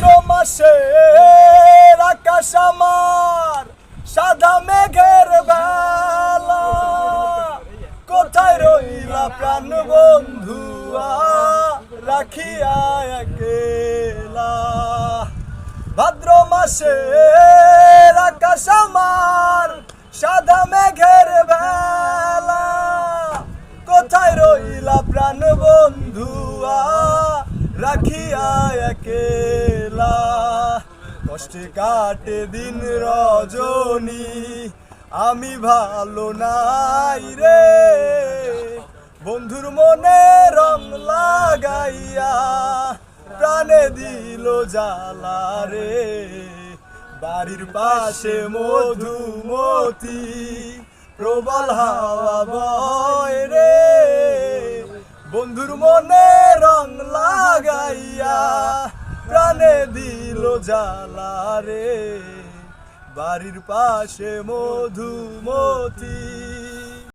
ভাদ্র মাসে আকাশ আমার, সাদা মেঘের বেলা। কোথায় রইলা প্রাণ বন্ধুয়া, রাখিয়া একেলা। ভাদ্র মাসে আকাশ আমার, সাদা মেঘের বেলা। কোথায় রইলা প্রাণ বন্ধুয়া, রাখিয়া একেলা। কষ্টে কাটে দিন রজনী, আমি ভালো নাই রে। বন্ধুর মনে রং লাগাইয়া প্রাণে দিল জ্বালা রে। বাড়ির পাশে মধুমতি, প্রবল হাওয়া বয় রে। বন্ধুর মনে প্রাণে দিল জ্বালা রে। বাড়ির পাশে মধুমতি।